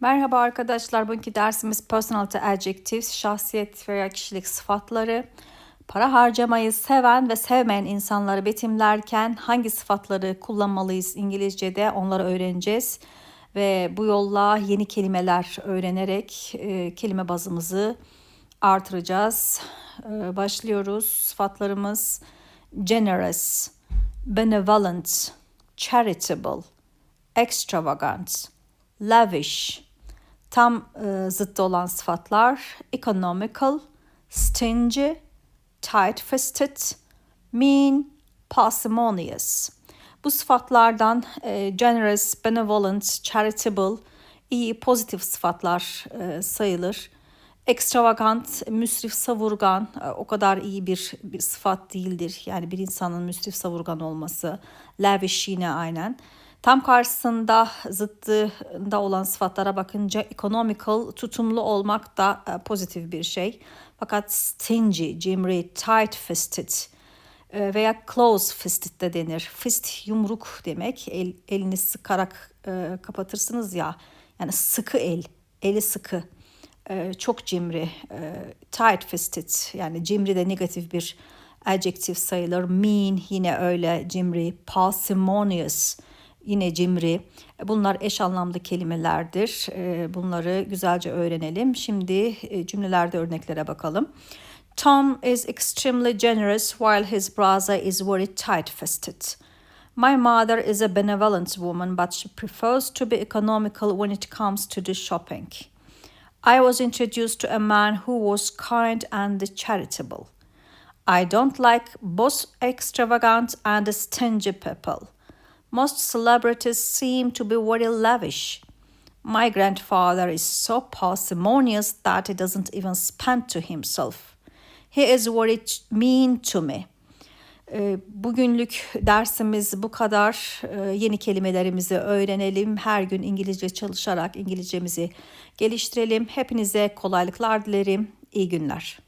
Merhaba arkadaşlar. Bugünkü dersimiz personality adjectives, şahsiyet veya kişilik sıfatları. Para harcamayı seven ve sevmeyen insanları betimlerken hangi sıfatları kullanmalıyız İngilizce'de onları öğreneceğiz. Ve bu yolla yeni kelimeler öğrenerek e, kelime bazımızı artıracağız. E, başlıyoruz. Sıfatlarımız generous, benevolent, charitable, extravagant, lavish, tam e, zıttı olan sıfatlar economical, stingy, tight-fisted, mean, parsimonious. Bu sıfatlardan e, generous, benevolent, charitable iyi pozitif sıfatlar e, sayılır. Extravagant, müsrif, savurgan e, o kadar iyi bir, bir sıfat değildir. Yani bir insanın müsrif, savurgan olması. Lavish yine aynen. Tam karşısında zıttında olan sıfatlara bakınca economical, tutumlu olmak da e, pozitif bir şey. Fakat stingy, cimri, tight-fisted e, veya close-fisted de denir. Fist yumruk demek. El, elini sıkarak e, kapatırsınız ya. Yani sıkı el, eli sıkı. E, çok cimri. E, tight-fisted yani cimri de negatif bir adjektif sayılır. Mean yine öyle cimri. Parsimonious yine cimri. Bunlar eş anlamlı kelimelerdir. Ee, bunları güzelce öğrenelim. Şimdi e, cümlelerde örneklere bakalım. Tom is extremely generous while his brother is very tight-fisted. My mother is a benevolent woman, but she prefers to be economical when it comes to the shopping. I was introduced to a man who was kind and charitable. I don't like both extravagant and stingy people. Most celebrities seem to be very lavish. My grandfather is so parsimonious that he doesn't even spend to himself. He is very mean to me. Bugünlük dersimiz bu kadar. Yeni kelimelerimizi öğrenelim. Her gün İngilizce çalışarak İngilizcemizi geliştirelim. Hepinize kolaylıklar dilerim. İyi günler.